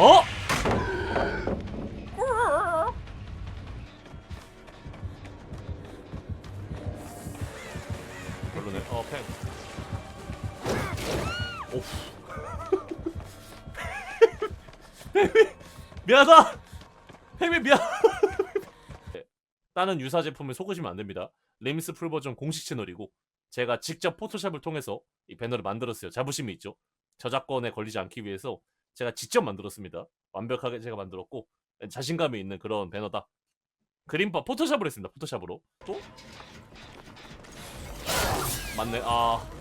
어? 별로네. 어, 팽. 오. 미안하다. 팽미 미안. 다른 유사 제품에 속으시면 안 됩니다. 레미스 풀 버전 공식 채널이고 제가 직접 포토샵을 통해서 이 배너를 만들었어요. 자부심이 있죠. 저작권에 걸리지 않기 위해서 제가 직접 만들었습니다. 완벽하게 제가 만들었고 자신감이 있는 그런 배너다. 그림파 포토샵으로 했습니다. 포토샵으로 또 맞네. 아 아,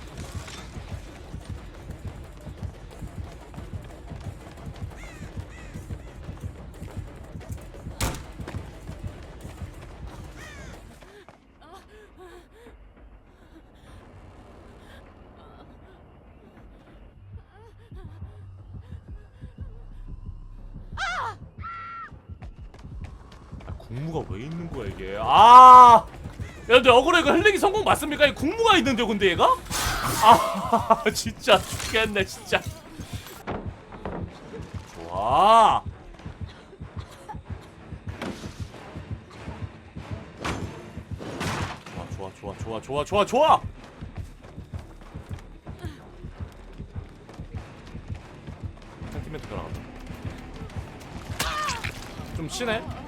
왜 있는 거야 이게? 아, 야, 근데 억울해 이거 헬링이 성공 맞습니까? 이 국무가 있는데 근데 얘가? 아, 진짜 죽겠네 진짜. 좋아. 좋아, 좋아, 좋아, 좋아, 좋아, 좋아. 센티멘트 들어간다. 좀 치네.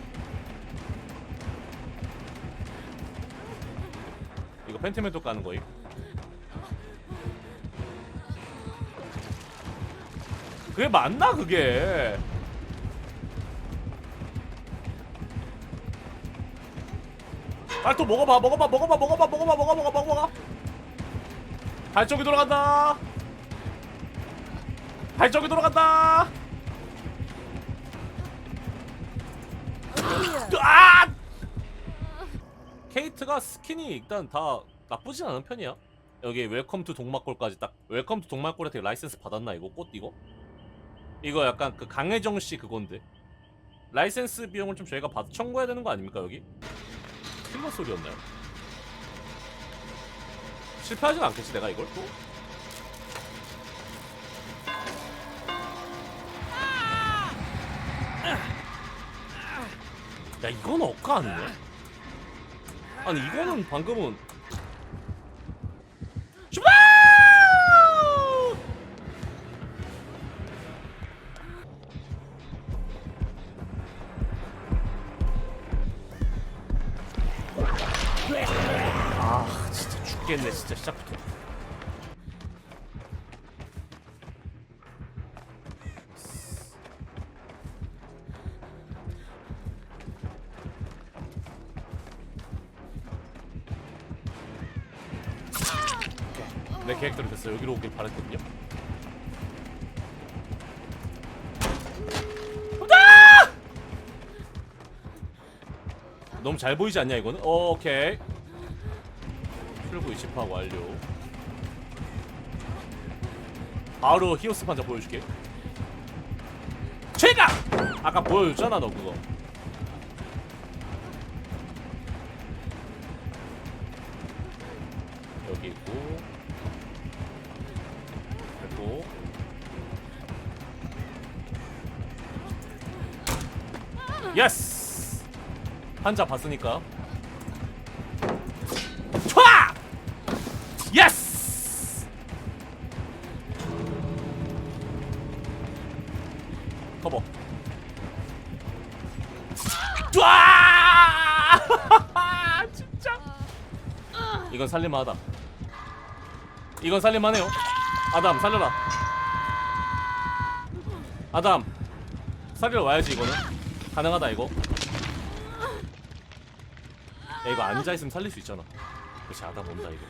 이거 펜트맨 쪽 까는 거임. 그게 맞나 그게? 아 또 먹어봐 먹어봐 먹어봐 먹어봐 먹어봐 먹어 먹어 먹어 먹어. 발쪽이 돌아간다. 발쪽이 돌아간다. 아! 케이트가 스킨이 일단 다 나쁘진 않은 편이야. 여기 웰컴 투 동막골까지 딱 웰컴 투 동막골한테 라이센스 받았나 이거 꽃 이거? 이거 약간 그 강혜정 씨 그건데 라이센스 비용을 좀 저희가 받 청구해야 되는 거 아닙니까 여기? 킬러 소리였나요? 실패하진 않겠지 내가 이걸 또? 야 이건 억까 아니네? 아니 이거는 방금은 슈바! 아 진짜 죽겠네 진짜 시작부터 됐어 여기로 오길 바랬거든요 가자! 너무 잘 보이지 않냐 이거는? 어, 오케이 출구 이식파 완료 바로 히오스 판자 보여줄게 제가! 아까 보여줬잖아 너 그거 한자 봤으니까. 촤! 예스 커버 촤! 진짜. 이건 살릴만하다. 이건 살릴만해요. 아담 살려라. 아담 살리러 와야지 이거는. 가능하다 이거. 야 이거 앉아있으면 살릴 수 있잖아. 그렇지 아담 온다 이거.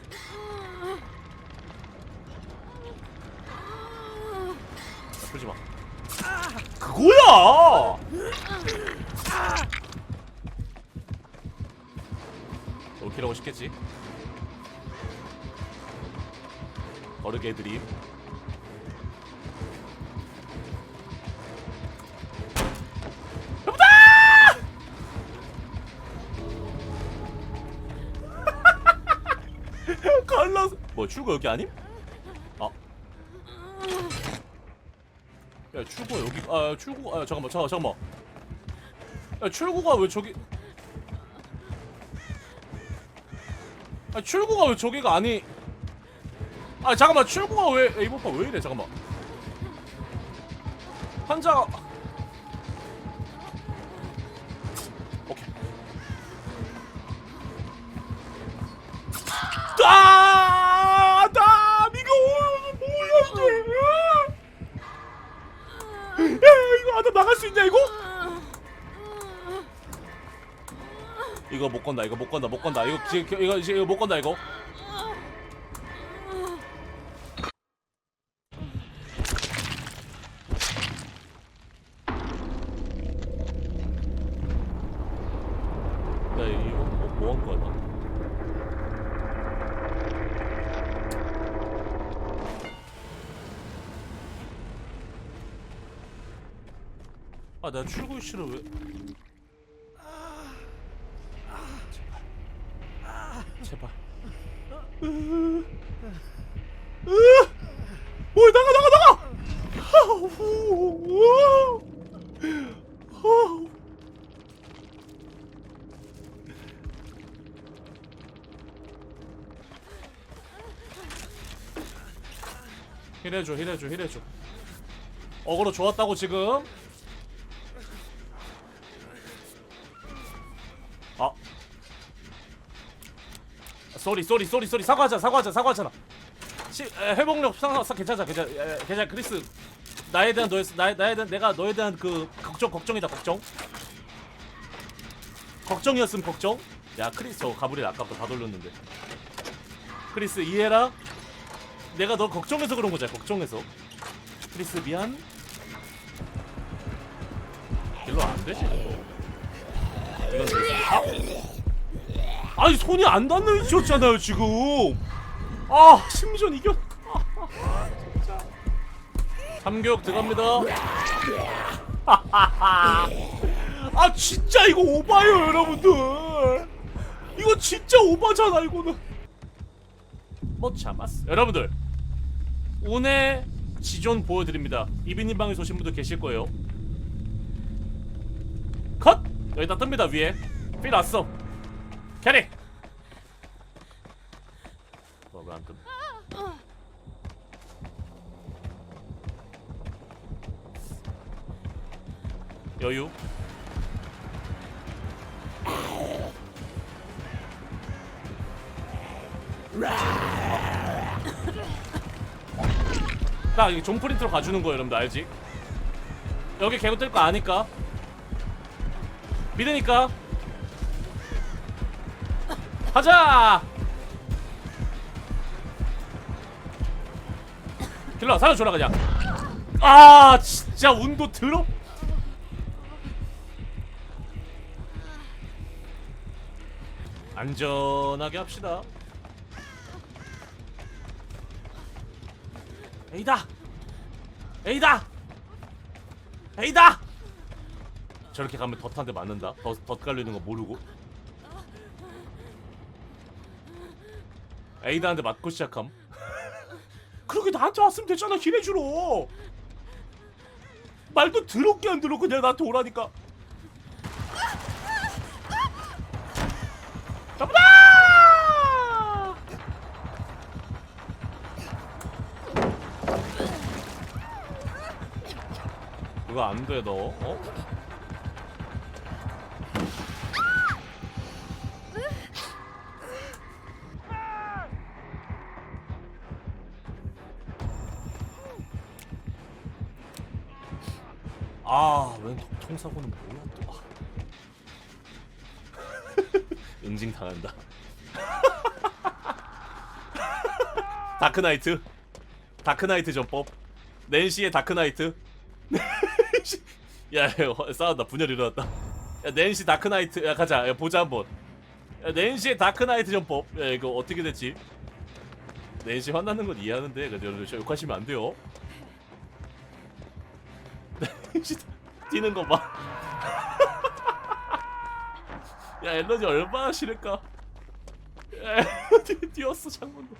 야, 풀지마. 그거야! 올킬하고 싶겠지? 어르게 드림 갈라서 뭐 출구 여기 아님? 아. 야 출구 여기 아 출구 아 잠깐만 잠깐 잠깐만. 야 출구가 왜 저기? 아 출구가 왜 저기가 아니? 아 잠깐만 출구가 왜 에이버파 왜 이래 잠깐만. 환자 오 나갈 수 있냐 이거? 이거 못 건다 이거 못 건다 못 건다 이거 지- 이거 이거, 이거 못 건다 이거. 아, 나 출구 싫어 왜? 제발. 오, 나가 나가 나가! 아우. 힐해줘, 힐해줘, 힐해줘. 어그로 좋았다고 지금? 아. 쏘리 쏘리 쏘리 쏘리 사과하자 사과하자 사과하잖아. 시, 에, 회복력 상상 상 괜찮아 괜찮아 에, 괜찮아 크리스 나에 대한 너의 나에 나에 대한 내가 너에 대한 그 걱정 걱정이다 걱정. 걱정이었음 걱정. 야 크리스 저 가브리엘 아까부터 다 돌렸는데. 크리스 이해라. 내가 너 걱정해서 그런 거잖아 걱정해서. 크리스 미안. 일로 안 되지. 아! 아니 손이 안 닿는 지금. 아 심리전 이겨. 진짜. 삼교육 들어갑니다. 아 진짜 이거 오바예요 여러분들. 이거 진짜 오바잖아 이거는. 못 참았어. 여러분들 운의 지존 보여드립니다. 이비님 방에서 오신 분도 계실 거예요. 컷! 여기다 뜹니다 위에. 필 왔어. 캐리! 어, 왜안 뜸? 여유. 딱 이게 존 프린트로 가주는 거예요 여러분들 알지? 여기 개구 뜰 거 아니까 믿으니까. 가자! 길러 살려줘라 그냥. 아 진짜 운도 들어? 안전하게 합시다. 에이다! 에이다! 에이다 저렇게 가면 덫한테 맞는다. 덫, 덫 깔리는 거 모르고. 에이다한테 맞고 시작함. 그렇게 나한테 왔으면 됐잖아 기내주로. 말도 더럽게 안 들어 그냥 나한테 오라니까. 잡다! 그거 안 돼 너. 어? 웬 통사고는 뭐야 또? 아. 응징 당한다. 다크나이트, 다크나이트 전법. 낸시의 다크나이트. 야, 야, 어, 싸웠다. 분열 일어났다. 야, 낸시 다크나이트. 야, 가자. 야, 보자 한번. 야, 낸시의 다크나이트 전법. 야, 이거 어떻게 됐지? 낸시 화나는 건 이해하는데, 근데 여러분 저 욕하시면 안 돼요. 낸시 뛰는 거 봐. 야, 에너지 얼마나? 야, 에너지 뛰었어, 창문도.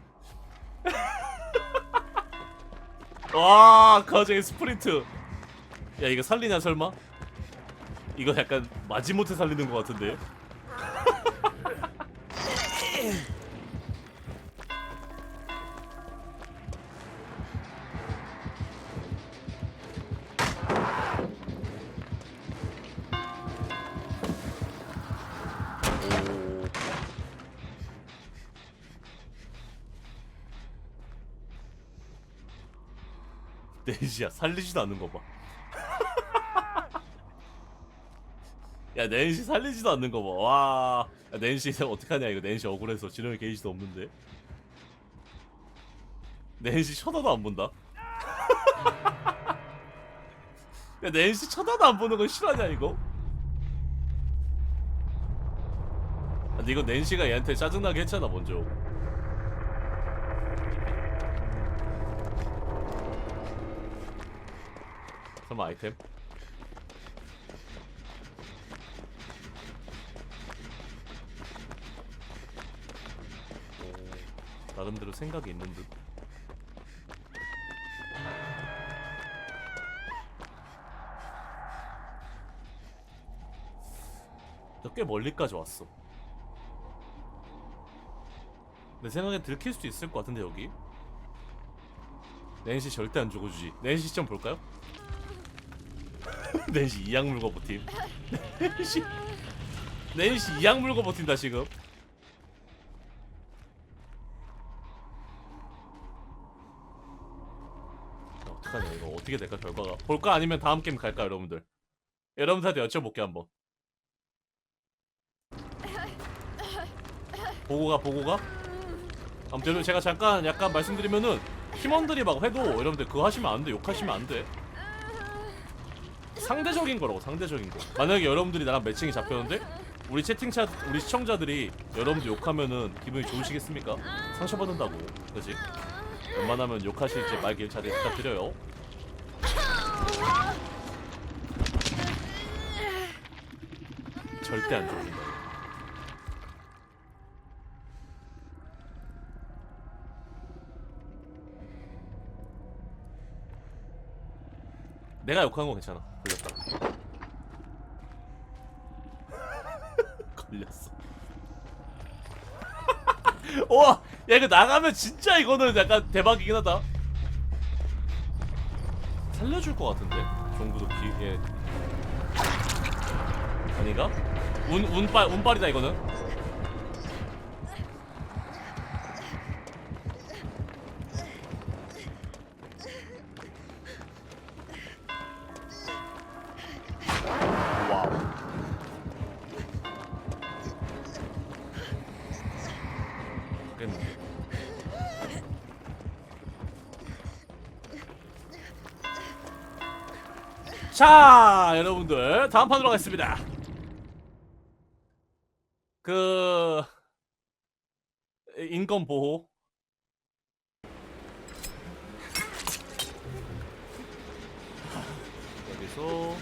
와, 그 와중에 스프린트. 야 이거 살리냐 설마? 이거 약간 마지못해 살리는 것 같은데. 낸시야 살리지도 않는 거 봐. 야 낸시 살리지도 않는 거 봐. 와. 야, 낸시 어떡하냐 이거 낸시 억울해서 지렁이 게이지도 없는데. 낸시 쳐다도 안 본다. 야 낸시 쳐다도 안 보는 거 실화냐 이거? 아, 근데 이거 낸시가 얘한테 짜증나게 했잖아 먼저. 설마 아이템? 오, 나름대로 생각이 있는 듯. 너꽤 멀리까지 왔어. 내 생각에 들킬 수도 있을 것 같은데 여기. 낸시 절대 안 죽어주지. 낸시 시점 볼까요? 낸시 이악 물고 버팀. 낸시 낸시 이악 물고 버틴다 지금. 야, 어떡하냐 이거. 어떻게 될까 결과가? 볼까? 아니면 다음 게임 갈까 여러분들? 여러분들한테 여쭤볼게 한번. 보고가 보고가? 아무튼 제가 잠깐 약간 말씀드리면은 팀원들이 막 해도 여러분들 그거 하시면 안돼 욕하시면 안돼 상대적인 거라고 상대적인 거 만약에 여러분들이 나랑 매칭이 잡혔는데 우리 채팅차 우리 시청자들이 여러분들 욕하면은 기분이 좋으시겠습니까? 상처받는다고 그지? 웬만하면 욕하실지 말길 잘 부탁드려요 절대 안 좋습니다 내가 욕한 건 괜찮아 걸렸다 걸렸어 와, 야 이거 나가면 진짜 이거는 약간 대박이긴 하다. 살려줄 것 같은데 종구도 기에 아닌가? 운 운빨 운빨이다 이거는. 자, 여러분들 다음 판으로 가겠습니다. 그 인권 보호. 여기서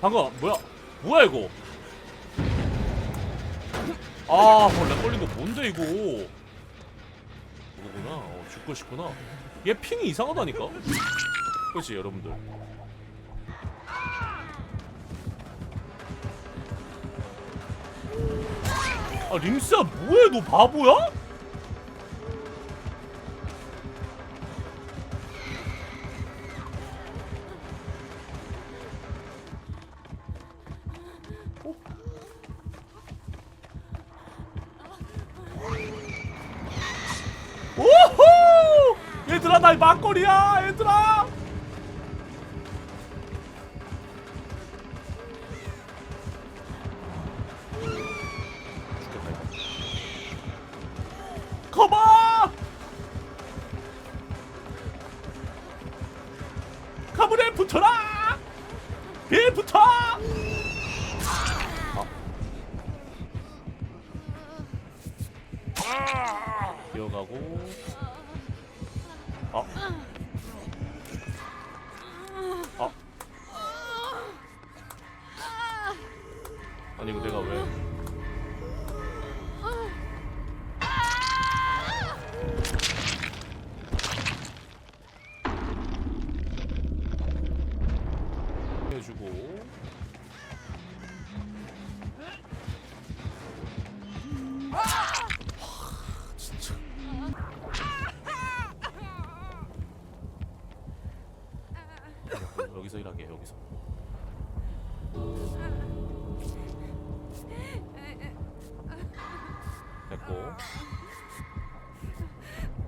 방금 뭐야? 뭐야 이거? 아, 뭐렉 걸린 거 뭔데 이거? 이거구나. 어, 죽고 싶구나. 얘 핑이 이상하다니까. 그렇지, 여러분들. 아, 림스야 뭐해? 너 바보야? 가봐 가문에 붙어라 배에 붙어 아. 뛰어가고 아. 아. 아니 내가 왜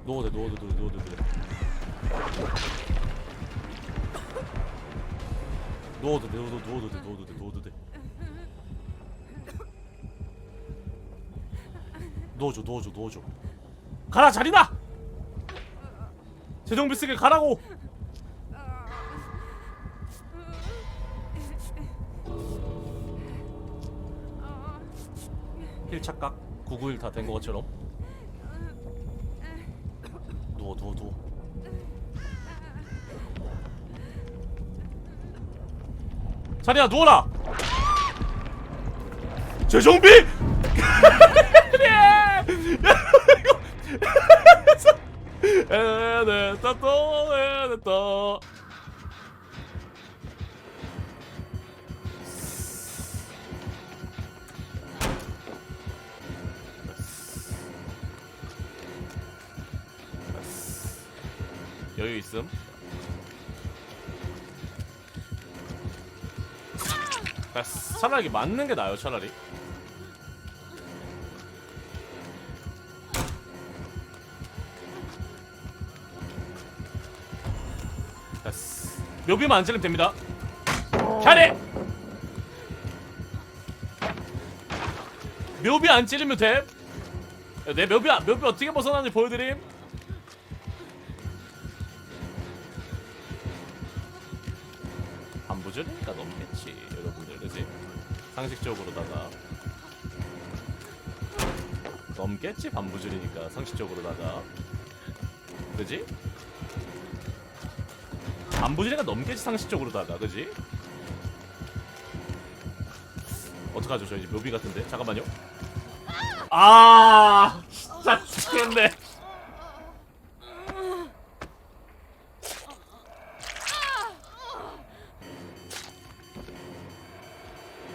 누워도 돼 누워도 돼 누워도 돼. 누워도 돼 누워도 누워도 돼 누워도 돼 누워도 돼. 누워줘 누워줘 누워줘. 가라 자리나! 재정비 쓰게 가라고! 힐 착각? 991 다 된 것처럼 누워 누워 누워 자리야 누워라 재정비 에네 따 또 에네 따 여유 있음 됐어. 차라리 맞는 게 나아요 차라리 됐어. 묘비만 안 찔리면 됩니다 잘해 묘비 안 찌르면 돼. 야, 내 묘비 안- 묘비 어떻게 벗어나는지 보여드림. 반부절이니까 넘겠지 여러분들. 그지? 상식적으로다가. 넘겠지 반부절이니까 상식적으로다가. 그지? 반부절이니까 넘겠지 상식적으로다가. 그지? 어떡하죠 저 이제 묘비 같은데? 잠깐만요. 아 진짜 죽겠네